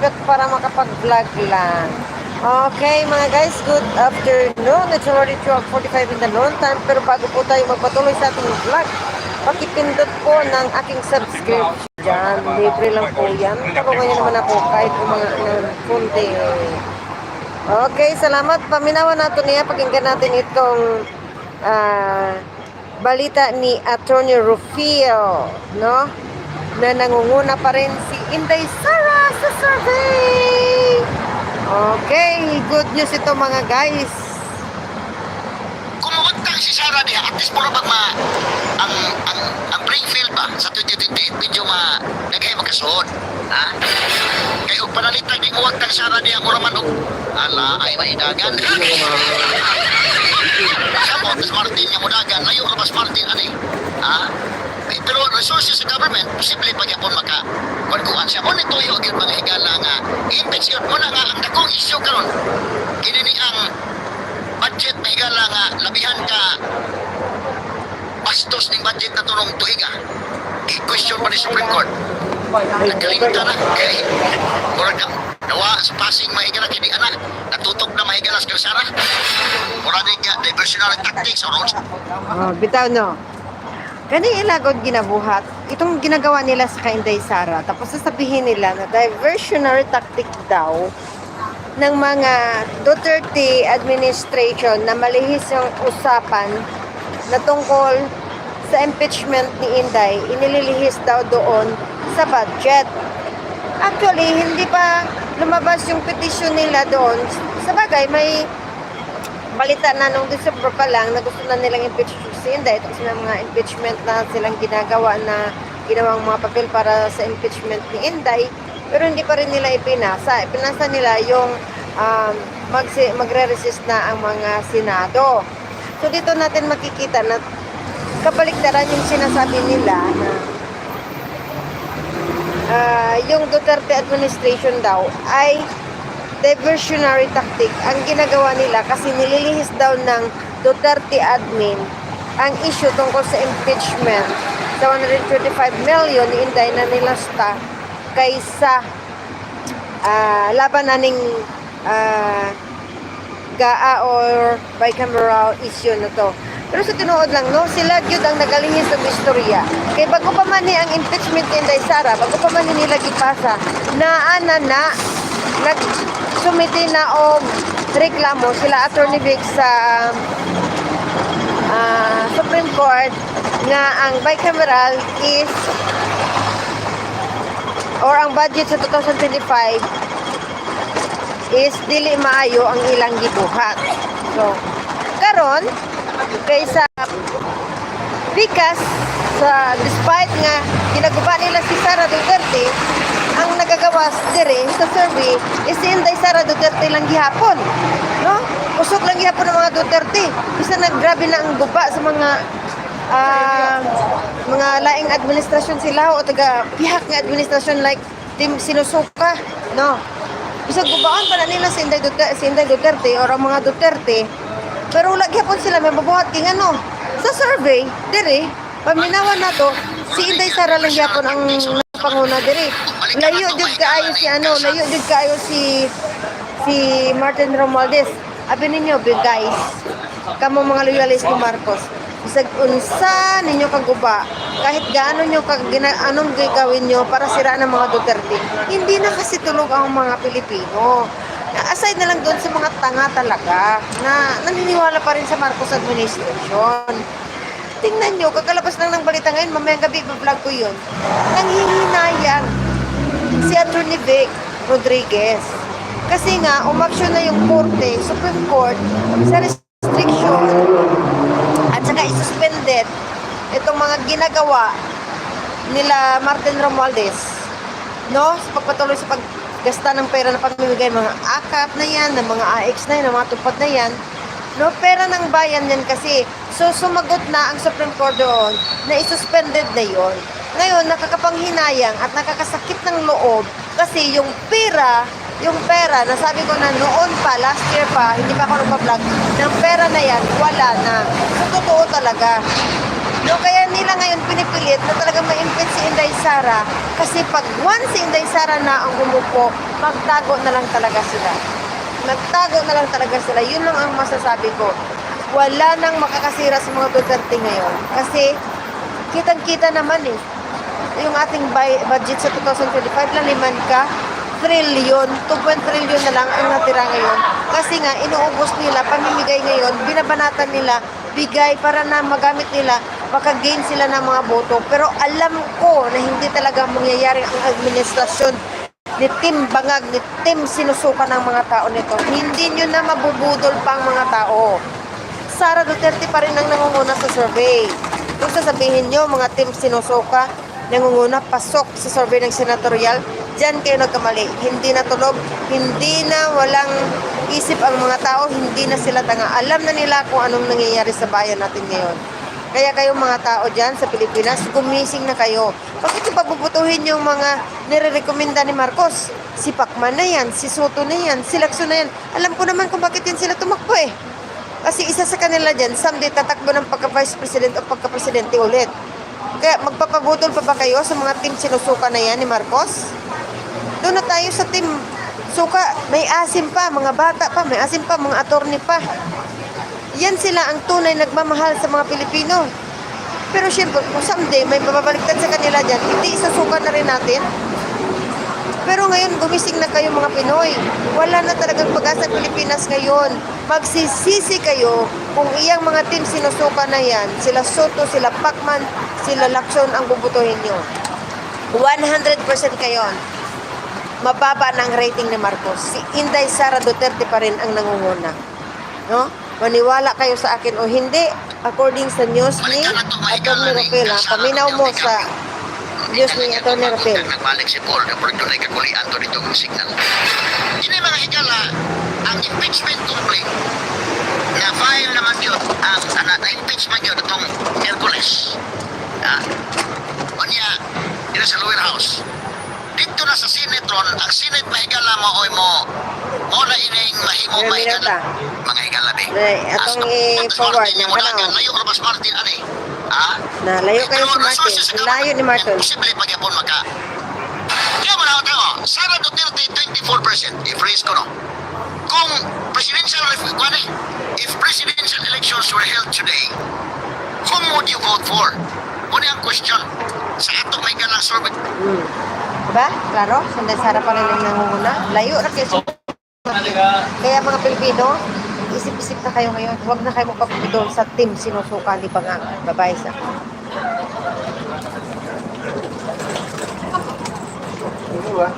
shortcut para makapag-vlog lang. Okay, mga guys, good afternoon. It's already 12.45 in the noon time. Pero bago po tayo magpatuloy sa ating vlog, pakipindot po ng aking subscription dyan. Libre lang po yan. Tulungan niyo naman ako kahit mga ng kunti. Okay, salamat. Paminawan nato niya. Pakinggan natin itong ah, balita ni Attorney Rufio, no? Na nangunguna pa rin si Inday Sara sa survey. Okay, good news ito mga guys. kung mawagtang si Sarah diha, at least mura bag ma ang ang ang playing field ba sa 2028 medyo ma nagay makasuod ha? Kay og panalitan di mo wagtang Sarah diha mura man og ala ay maidagan sa mo mas Martin nga mo dagan layo ra mas Martin ani? Ha? Pero resources sa government posible pa gyapon maka kuan siya. Mo nituyo gyud mga higala nga infection mo na nga ang dakong issue karon kini ni ang budget na higala nga labihan ka bastos ning budget na tunong tuiga Court nagkalimutan na kay murag na nawa sa passing mahigala kini anak natutok na mahigala sa Sara murag nga diversionary tactics or rules Oh, bitaw no. Kani ilagod ginabuhat. Itong ginagawa nila sa Kainday Sara. Tapos sasabihin nila na diversionary tactic daw ng mga Duterte administration na malihis yung usapan na tungkol sa impeachment ni Inday, inililihis daw doon sa budget. Actually, hindi pa lumabas yung petition nila doon. Sa bagay, may balita na nung December pa lang na gusto na nilang impeach si Inday. Ito kasi mga impeachment na silang ginagawa na ginawang mga papel para sa impeachment ni Inday. Pero hindi pa rin nila ipinasa. Ipinasa nila yung um, magre-resist na ang mga Senado. So dito natin makikita na kabaliktaran yung sinasabi nila na ah, yung Duterte administration daw ay diversionary tactic ang ginagawa nila kasi nililihis daw ng Duterte admin ang issue tungkol sa impeachment sa 125 million ni Inday na nilasta kaysa ah, laban na ning ah, GAA or bicameral issue na to. Pero sa tinuod lang, no, sila gyud ang nagalingis ng istorya. Kay bago pa man ni ang impeachment ni Inday Sara, bago pa man ni nila gipasa, naana na, nag sumiti na og reklamo sila Attorney Vic sa ah, Supreme Court nga ang bicameral is or ang budget sa 2025 is dili maayo ang ilang gibuhat. So, karon kaysa Pikas sa despite nga ginaguba nila si Sara Duterte ang nagagawas dire sa survey is Inday Sara Duterte lang gihapon no? Usok lang gihapon ng mga Duterte. Bisa naggrabe na ang guba sa mga ah, mga laing administrasyon sila o taga pihak nga administrasyon like Team Sinusuka no? Bisag gubaan pa na nila si Inday Duterte, si Inday Duterte or ang mga Duterte. Pero wala gyapon sila may mabuhat king ano. Sa survey, dire, paminawan na to, si Inday Sara lang gyapon ang panguna dire. Layo jud kaayo si ano, layo jud kaayo si si Martin Romualdez. Abi ninyo, big guys. Kamo mga loyalist ni Marcos. Bisag unsa ninyo kaguba, kahit gaano nyo kag gina, anong gagawin nyo para siraan ng mga Duterte, hindi na kasi tulog ang mga Pilipino. Aside na lang doon sa mga tanga talaga na naniniwala pa rin sa Marcos administration. Tingnan nyo, kakalabas lang ng balita ngayon, mamayang gabi, vlog ko yun. Nanghihinayang si Attorney Vic Rodriguez. Kasi nga, umaksyon na yung korte, Supreme Court, sa restriction at saka isuspended itong mga ginagawa nila Martin Romualdez no sa pagpatuloy sa paggasta ng pera na pamimigay mga akap na yan ng mga AX na yan ng mga tupad na yan no pera ng bayan yan kasi so sumagot na ang Supreme Court doon na isuspended na yon ngayon nakakapanghinayang at nakakasakit ng loob kasi yung pera yung pera, nasabi ko na noon pa, last year pa, hindi pa ako nagpa-vlog, ng pera na yan, wala na. So, totoo talaga. No, kaya nila ngayon pinipilit na talaga ma-impeach si Inday Sara kasi pag once si Inday Sara na ang gumupo, magtago na lang talaga sila. Magtago na lang talaga sila. Yun lang ang masasabi ko. Wala nang makakasira sa mga Duterte ngayon kasi kitang-kita naman eh. Yung ating budget sa 2025 na liman ka trilyon, 2 trilyon na lang ang natira ngayon. Kasi nga, inuubos nila, pamimigay ngayon, binabanatan nila, bigay para na magamit nila, makagain sila ng mga boto. Pero alam ko na hindi talaga mangyayari ang administrasyon ni Tim Bangag, ni Tim sinusuka ng mga tao nito. Hindi nyo na mabubudol pa ang mga tao. Sara Duterte pa rin ang nangunguna sa survey. Kung sasabihin nyo, mga team sinusuka, nangunguna, pasok sa survey ng senatorial, dyan kayo nagkamali. Hindi na tulog, hindi na walang isip ang mga tao, hindi na sila tanga. Alam na nila kung anong nangyayari sa bayan natin ngayon. Kaya kayong mga tao dyan sa Pilipinas, gumising na kayo. Bakit yung pagbubutuhin yung mga nire-recommenda ni Marcos? Si Pacman na yan, si Soto na yan, si Lacson na yan. Alam ko naman kung bakit yan sila tumakbo eh. Kasi isa sa kanila dyan, someday tatakbo ng pagka-vice president o pagka-presidente ulit. Kaya magpapabutol pa ba kayo sa mga team sinusuka na yan ni Marcos? Doon na tayo sa team suka. May asim pa, mga bata pa, may asim pa, mga attorney pa. Yan sila ang tunay nagmamahal sa mga Pilipino. Pero syempre, kung someday may bababaliktad sa kanila dyan, hindi isasuka na rin natin. Pero ngayon, gumising na kayo mga Pinoy. Wala na talagang pag-asa ang Pilipinas ngayon. Magsisisi kayo kung iyang mga team sinusuka na yan, sila Soto, sila Pacman, sila Lacson ang bubutuhin nyo. 100% kayo. Mababa ng rating ni Marcos. Si Inday Sara Duterte pa rin ang nangunguna. No? Maniwala kayo sa akin o hindi. According sa news ni Atty. Rapel, paminaw mo sa news ni Atty. Rapel. Nagbalik si Paul, na pag doon ay kakulian to dito ang signal. Yun ay mga higala, ang impeachment complaint na file naman yun, ang ana, na-impeachment yun itong Hercules. Ha? O niya, yun sa lower house. Dito na sa Senate ron, ang Senate mahigala mo oy mo, mo na ining Ilang mahigala. minuta? Mga. Nay, atong i-forward niya, kanaw. Layo ka Robas Martin, ani? Ha? Na, layo kayo si Martin. Layo ni Martin. Posible pagyapon maka. Kaya mo na tao, Sara Duterte 24%. I-phrase ko no. Kung presidential kuwan eh, if presidential elections were held today, whom would you vote for? Muna ang question. Sa ato may ganang survey. Hmm. Diba? Klaro? Sunday Sara pa rin ang nangunguna. Layo na kayo sa Kaya mga Pilipino, isip-isip na kayo ngayon. Huwag na kayo magpapagdol sa team sinusuka ni Bangang. Babae sa. Ano ba?